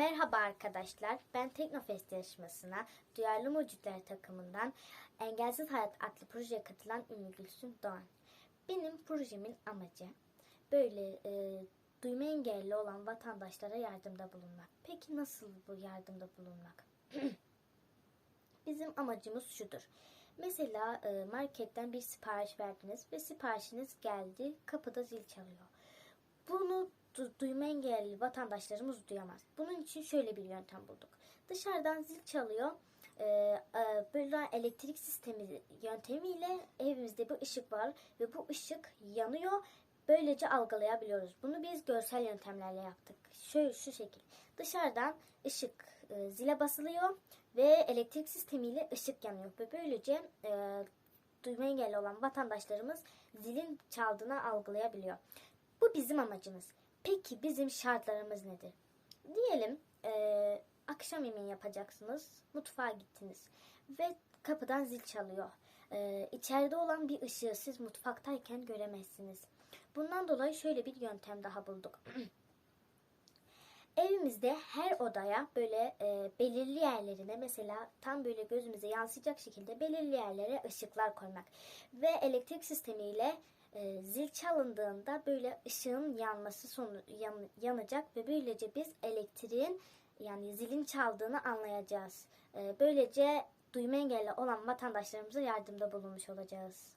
Merhaba arkadaşlar. Ben Teknofest yarışmasına Duyarlı Mucitler takımından Engelsiz Hayat adlı projeye katılan Ümmü Gülsüm Doğan. Benim projemin amacı böyle e, duyma engelli olan vatandaşlara yardımda bulunmak. Peki nasıl bu yardımda bulunmak? Bizim amacımız şudur. Mesela e, marketten bir sipariş verdiniz ve siparişiniz geldi. Kapıda zil çalıyor. Bunu du- duyma engelli vatandaşlarımız duyamaz. Bunun için şöyle bir yöntem bulduk. Dışarıdan zil çalıyor. Ee, e, böyle elektrik sistemi yöntemiyle evimizde bir ışık var ve bu ışık yanıyor. Böylece algılayabiliyoruz. Bunu biz görsel yöntemlerle yaptık. Şöyle şu şekil. Dışarıdan ışık e, zile basılıyor ve elektrik sistemiyle ışık yanıyor ve böylece e, duyma engelli olan vatandaşlarımız zilin çaldığını algılayabiliyor. Bu bizim amacımız. Peki bizim şartlarımız nedir? Diyelim eee, akşam yemeği yapacaksınız, mutfağa gittiniz ve kapıdan zil çalıyor. Eee içeride olan bir ışığı siz mutfaktayken göremezsiniz. Bundan dolayı şöyle bir yöntem daha bulduk. Evimizde her odaya böyle e, belirli yerlerine mesela tam böyle gözümüze yansıyacak şekilde belirli yerlere ışıklar koymak ve elektrik sistemiyle e, zil çalındığında böyle ışığın yanması sonu yan- yanacak ve böylece biz elektriğin yani zilin çaldığını anlayacağız. E, böylece duyma engelli olan vatandaşlarımıza yardımda bulunmuş olacağız.